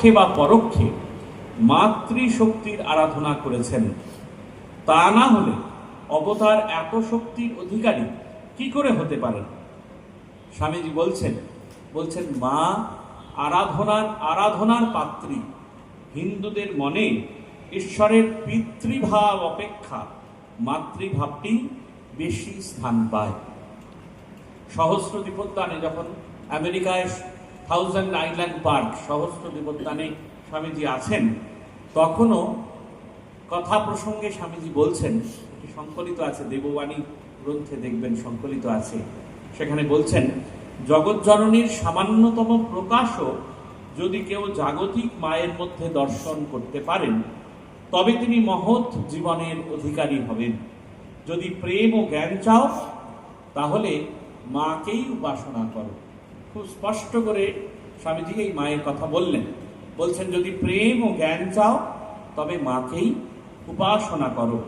প্রত্যক্ষে বা পরোক্ষে মাতৃশক্তির আরাধনা করেছেন। তা না হলে অবতার এত শক্তির অধিকারী কি করে হতে পারেন স্বামীজি বলছেন বলছেন, মা, আরাধনার আরাধনার পাত্রী হিন্দুদের মনে ঈশ্বরের পিতৃভাব অপেক্ষা মাতৃভাবটি বেশি স্থান পায়। সহস্র দ্বীপোদ্যানে যখন আমেরিকায় থাউজেন্ড আইল্যান্ড পার্ক সহস্র দ্বীপোদ্যানে স্বামীজি আছেন। তখনও কথা প্রসঙ্গে স্বামীজি বলছেন সংকলিত আছে, দেববাণী গ্রন্থে দেখবেন সংকলিত আছে। সেখানে বলছেন জগৎজননীর সামান্যতম প্রকাশও যদি কেউ জাগতিক মায়ের মধ্যে দর্শন করতে পারেন, তবে তিনি মহৎ জীবনের অধিকারী হবেন। যদি প্রেম ও জ্ঞান চাও, তাহলে মাকেই উপাসনা করো। খুব স্পষ্ট করে স্বামীজি এই মায়ের কথা বললেন। বলছেন, যদি প্রেম ও জ্ঞান চাও, তবে মাকেই উপাসনা করো।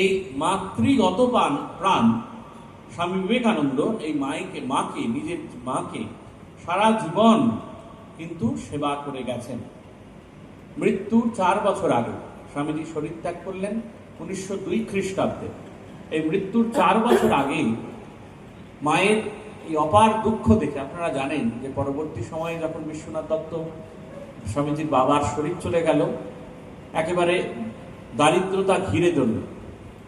এই মাতৃগত পান প্রাণ, স্বামী বিবেকানন্দ এই মাইকে মাকে, নিজের মাকে সারা জীবন কিন্তু সেবা করে গেছেন। মৃত্যুর চার বছর আগে স্বামীজি শরীর ত্যাগ করলেন উনিশশো দুই খ্রিস্টাব্দে। এই মৃত্যুর চার বছর আগে মায়ের এই অপার দুঃখ দেখে আপনারা জানেন যে পরবর্তী সময়ে যখন বিশ্বনাথ দত্ত স্বামীজির বাবার শরীর চলে গেল, একেবারে দারিদ্রতা ঘিরে ধরল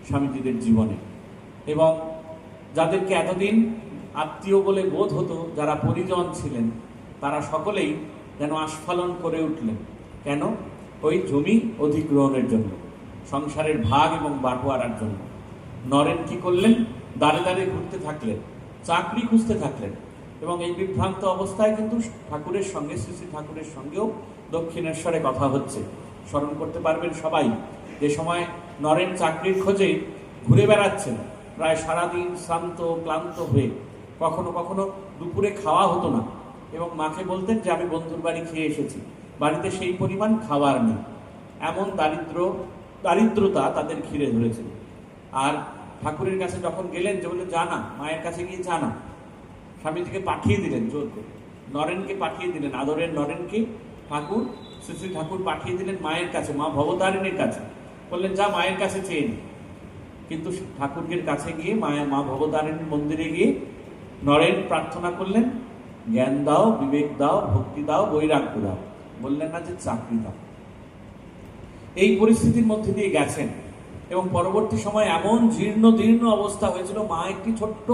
স্বামীজিদের জীবনে। এবং যাদেরকে এতদিন আত্মীয় বলে বোধ হতো, যারা পরিজন ছিলেন, তারা সকলেই যেন আস্ফালন করে উঠলেন। কেন? ওই জমি অধিগ্রহণের জন্য, সংসারের ভাগ এবং বাটোয়ারার জন্য। নরেন কি করলেন? দাঁড়ে দাঁড়িয়ে ঘুরতে থাকলেন। চাকরি খুঁজতে থাকলেন। এবং এই বিভ্রান্ত অবস্থায় কিন্তু ঠাকুরের সঙ্গে, শ্রী শ্রী ঠাকুরের সঙ্গেও দক্ষিণেশ্বরে কথা হচ্ছে। স্মরণ করতে পারবেন সবাই, যে সময় নরেন চাকরির খোঁজে ঘুরে বেড়াচ্ছেন, প্রায় সারাদিন শ্রান্ত, ক্লান্ত হয়ে। কখনো কখনো দুপুরে খাওয়া হতো না। এবং মাকে বলতেন যে, আমি বন্ধুর বাড়ি খেয়ে এসেছি। বাড়িতে সেই পরিমাণ খাবার নেই। এমন দারিদ্র, দারিদ্রতা তাদের ঘিরে ধরেছিল। আর ঠাকুরের কাছে যখন গেলেন, যে বলে জানা মায়ের কাছে গিয়ে জানা স্বামীজিকে পাঠিয়ে দিলেন, জোর নরেনকে পাঠিয়ে দিলেন, আদরের নরেনকে ঠাকুর শ্রী শ্রী ঠাকুর পাঠিয়ে দিলেন মায়ের কাছে, মা ভবতারিণীর কাছে। বললেন, যা, মায়ের কাছে চেয়ে। কিন্তু ঠাকুরের কাছে গিয়ে মায়ের, মা ভবতারিণীর মন্দিরে গিয়ে নরেন প্রার্থনা করলেন, জ্ঞান দাও, বিবেক দাও, ভক্তি দাও, বৈরাগ্য দাও। বললেন, না, যে চাকরি দাও। এই পরিস্থিতির মধ্যে দিয়ে গেছেন। এবং পরবর্তী সময় এমন জীর্ণ দীর্ণ অবস্থা হয়েছিল, মা একটি ছোট্ট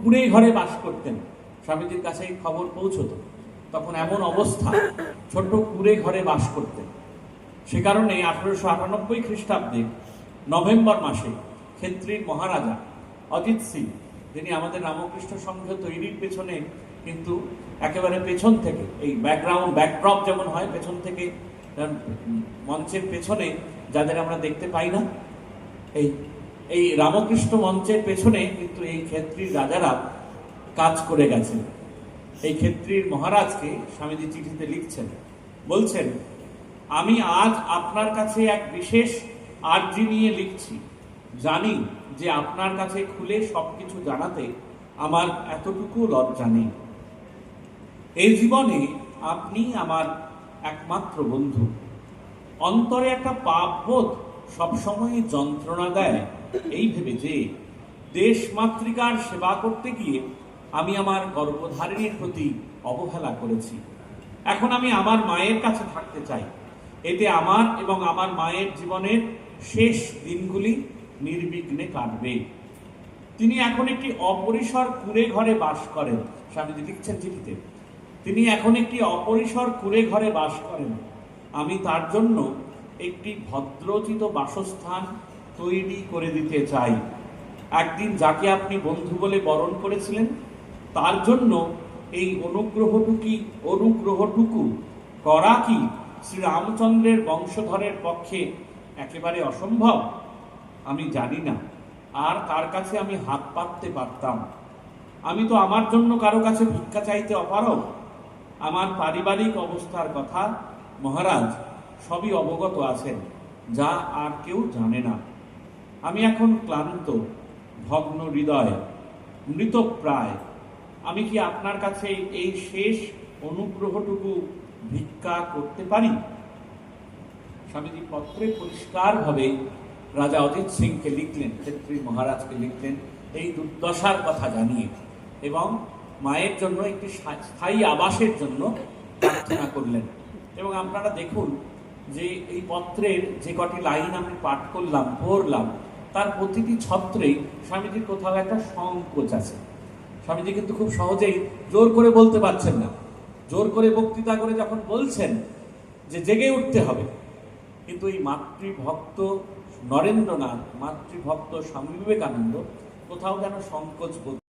কুড়ে ঘরে বাস করতেন। স্বামীজির কাছে এই খবর পৌঁছতো। তখন এমন অবস্থা, ছোট্ট কুড়ে ঘরে বাস করতেন। সে কারণে আঠারোশো আটানব্বই খ্রিস্টাব্দে, নভেম্বর মাসে ক্ষেত্রীর মহারাজা অজিত সিং, যিনি আমাদের রামকৃষ্ণ সংঘ তৈরির পেছনে কিন্তু একেবারে পেছন থেকে, এই ব্যাকগ্রাউন্ড ব্যাকড্রপ যেমন হয়, পেছন থেকে মঞ্চের পেছনে, যাদের আমরা দেখতে পাই না এই এই রামকৃষ্ণ মঞ্চের পেছনে কিন্তু এই ক্ষেত্রীর রাজারা কাজ করে গেছেন। এই ক্ষেত্রীর মহারাজকে স্বামীজি চিঠিতে লিখছেন, বলছেন, আমি আজ আপনার কাছে এক বিশেষ আর্জি নিয়ে লিখছি। জানি যে আপনার কাছে খুলে সবকিছু জানাতে আমার এতটুকু লজ্জা নেই। এই জীবনে আপনি আমার একমাত্র বন্ধু। অন্তরে একটা পাপবোধ সবসময় যন্ত্রণা দেয়। এই ভেবে যে দেশ মাতৃকার সেবা করতে গিয়ে আমি আমার গর্ভধারিণীর প্রতি অবহেলা করেছি। এখন আমি আমার মায়ের কাছে থাকতে চাই। এতে আমার এবং আমার মায়ের জীবনের শেষ দিনগুলি নির্বিঘ্নে কাটবে। তিনি এখন একটি অপরিসর কুড়ে ঘরে বাস করেন। স্বামীজি লিখছেন চিঠিতে, তিনি এখন একটি অপরিসর কুড়ে ঘরে বাস করেন। আমি তার জন্য একটি ভদ্রচিত বাসস্থান তৈরি করে দিতে চাই। একদিন যাকে আপনি বন্ধু বলে বরণ করেছিলেন, তার জন্য এই অনুগ্রহটুকি, অনুগ্রহটুকু করা কি শ্রী রামচন্দ্রের বংশধরের পক্ষে একেবারে অসম্ভব? আমি জানি না। আর তার কাছে আমি হাত পাততে পারতাম? আমি তো আমার জন্য কারও কাছে ভিক্ষা চাইতে অপারগ। আমার পারিবারিক অবস্থার কথা, মহারাজ সবই অবগত আছেন, যা আর কেউ জানে না। আমি এখন ক্লান্ত, ভগ্ন হৃদয়, মৃতপ্রায়। আমি কি আপনার কাছে এই শেষ অনুগ্রহটুকু ভিক্ষা ভিক্ষা করতে পারি? স্বামীজি পত্রে পরিষ্কারভাবে রাজা অজিত সিংকে লিখলেন, ক্ষেত্রী মহারাজকে লিখলেন এই দুর্দশার কথা জানিয়ে এবং মায়ের জন্য একটি স্থায়ী আবাসের জন্য প্রার্থনা করলেন। এবং আপনারা দেখুন যে এই পত্রের যে কটি লাইন আমি পাঠ করলাম, পড়লাম, তার প্রতিটি ছত্রেই স্বামীজির কোথাও একটা সংকোচ আছে। স্বামীজি কিন্তু খুব সহজেই জোর করে বলতে পারছেন না। জোর করে বক্তৃতা করে যখন বলছেন যে জেগে উঠতে হবে, কিন্তু এই মাতৃভক্ত নরেন্দ্রনাথ, মাতৃভক্ত স্বামী বিবেকানন্দ কোথাও যেন সংকোচ